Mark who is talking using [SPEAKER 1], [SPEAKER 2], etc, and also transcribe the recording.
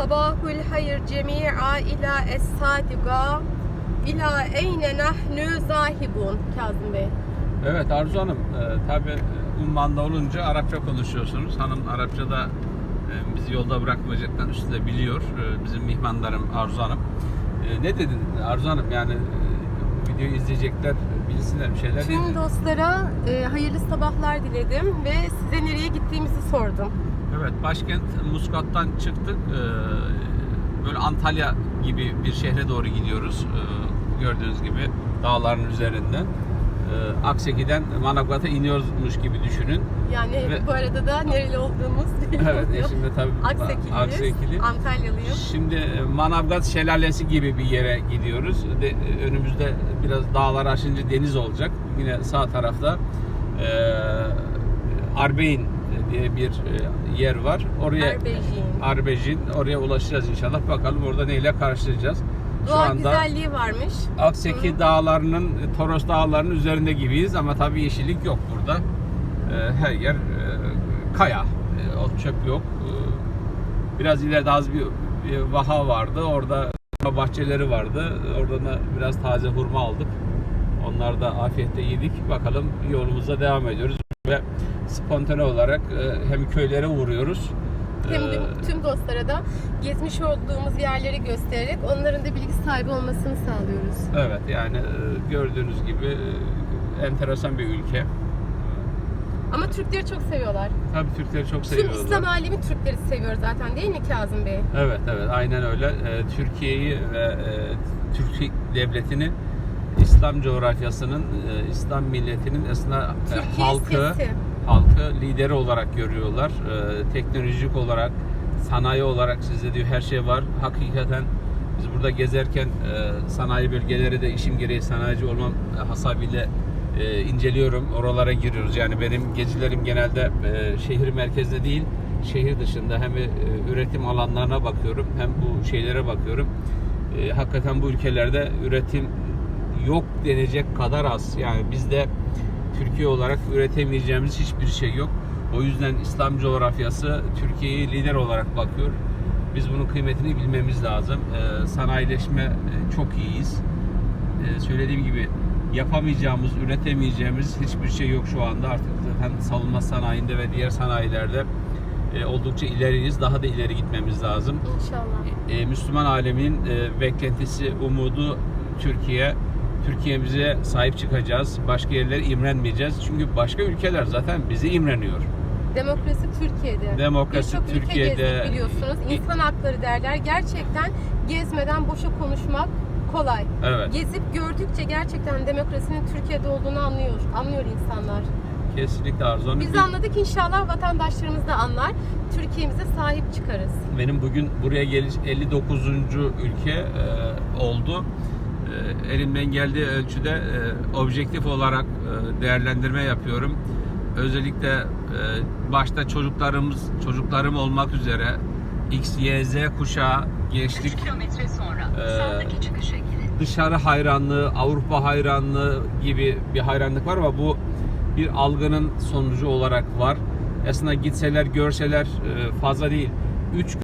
[SPEAKER 1] Sabahul hayır cemi'a ila es-sadiga ila eyne nahnu zahibun Kazım Bey.
[SPEAKER 2] Evet Arzu Hanım, e, tabi Umman'da olunca Arapça konuşuyorsunuz. Hanım Arapçada e, bizi yolda bırakmayacaktan üstünde biliyor. E, bizim mihmanlarım Arzu Hanım. E, ne dedin Arzu Hanım? Yani e, videoyu izleyecekler, bilsinler bir şeyler
[SPEAKER 1] Tüm
[SPEAKER 2] dedin.
[SPEAKER 1] dostlara e, hayırlı sabahlar diledim ve size nereye gittiğimizi sordum.
[SPEAKER 2] Evet, başkent Muskat'tan çıktık. E, böyle Antalya gibi bir şehre doğru gidiyoruz. E, gördüğünüz gibi dağların üzerinden. E, Akseki'den Manavgat'a iniyormuş gibi düşünün.
[SPEAKER 1] Yani
[SPEAKER 2] Ve-
[SPEAKER 1] bu arada da nereli olduğumuz belli
[SPEAKER 2] Evet,
[SPEAKER 1] oluyor.
[SPEAKER 2] eşim de tabii
[SPEAKER 1] Aksekiliyiz.
[SPEAKER 2] Aksekili.
[SPEAKER 1] Antalyalıyım.
[SPEAKER 2] Şimdi e, Manavgat Şelalesi gibi bir yere gidiyoruz. De, e, önümüzde biraz dağlar aşınca deniz olacak. Yine sağ tarafta e, Arbeyn diye bir e, yer var. Oraya
[SPEAKER 1] Arbejin.
[SPEAKER 2] Arbejin. Oraya ulaşacağız inşallah. Bakalım orada neyle karşılaşacağız. Şu anda
[SPEAKER 1] güzelliği varmış.
[SPEAKER 2] Akseki dağlarının, Toros dağlarının üzerinde gibiyiz ama tabii yeşillik yok burada. Ee, her yer e, kaya, e, ot çöp yok. Biraz ileride az bir, bir vaha vardı, orada bahçeleri vardı. Oradan da biraz taze hurma aldık. Onlar da afiyetle yedik. Bakalım yolumuza devam ediyoruz ve spontane olarak e, hem köylere uğruyoruz.
[SPEAKER 1] Hem de
[SPEAKER 2] Ee,
[SPEAKER 1] tüm dostlara da gezmiş olduğumuz yerleri göstererek onların da bilgi sahibi olmasını sağlıyoruz.
[SPEAKER 2] Evet yani e, gördüğünüz gibi e, enteresan bir ülke.
[SPEAKER 1] Ama Türkleri çok seviyorlar.
[SPEAKER 2] Tabii Türkleri çok
[SPEAKER 1] Tüm
[SPEAKER 2] seviyorlar.
[SPEAKER 1] İslam alemi Türkleri seviyor zaten değil mi Kazım Bey?
[SPEAKER 2] Evet evet aynen öyle. E, Türkiye'yi ve e, Türk devletini İslam coğrafyasının, e, İslam milletinin aslında e, halkı
[SPEAKER 1] sesi.
[SPEAKER 2] halkı lideri olarak görüyorlar. E, teknolojik olarak, sanayi olarak sizde diyor her şey var. Hakikaten biz burada gezerken e, sanayi bölgeleri de işim gereği sanayici olmam hasabıyla e, inceliyorum. Oralara giriyoruz. Yani benim gezilerim genelde e, şehir merkezde değil, şehir dışında hem e, üretim alanlarına bakıyorum hem bu şeylere bakıyorum. E, hakikaten bu ülkelerde üretim yok denecek kadar az. Yani bizde Türkiye olarak üretemeyeceğimiz hiçbir şey yok. O yüzden İslam coğrafyası Türkiye'yi lider olarak bakıyor. Biz bunun kıymetini bilmemiz lazım. Ee, sanayileşme e, çok iyiyiz. Ee, söylediğim gibi yapamayacağımız, üretemeyeceğimiz hiçbir şey yok şu anda. Artık zaten savunma sanayinde ve diğer sanayilerde e, oldukça ileriyiz. Daha da ileri gitmemiz lazım.
[SPEAKER 1] İnşallah.
[SPEAKER 2] E, Müslüman aleminin e, beklentisi, umudu Türkiye. Türkiye'mize sahip çıkacağız. Başka yerlere imrenmeyeceğiz. Çünkü başka ülkeler zaten bizi imreniyor.
[SPEAKER 1] Demokrasi Türkiye'de.
[SPEAKER 2] Demokrasi
[SPEAKER 1] Birçok ülke
[SPEAKER 2] Türkiye'de.
[SPEAKER 1] gezdik biliyorsunuz. İnsan hakları derler. Gerçekten gezmeden boşa konuşmak kolay.
[SPEAKER 2] Evet.
[SPEAKER 1] Gezip gördükçe gerçekten demokrasinin Türkiye'de olduğunu anlıyor. Anlıyor insanlar.
[SPEAKER 2] Kesinlikle Arzu.
[SPEAKER 1] Biz
[SPEAKER 2] Bir-
[SPEAKER 1] anladık inşallah vatandaşlarımız da anlar. Türkiye'mize sahip çıkarız.
[SPEAKER 2] Benim bugün buraya geliş 59. ülke e, oldu. E, elimden geldiği ölçüde e, objektif olarak e, değerlendirme yapıyorum. Özellikle e, başta çocuklarımız, çocuklarım olmak üzere X, Y, Z kuşağı, gençlik
[SPEAKER 3] 3 kilometre sonra girin.
[SPEAKER 2] dışarı hayranlığı, Avrupa hayranlığı gibi bir hayranlık var ama bu bir algının sonucu olarak var. Aslında gitseler, görseler e, fazla değil. 3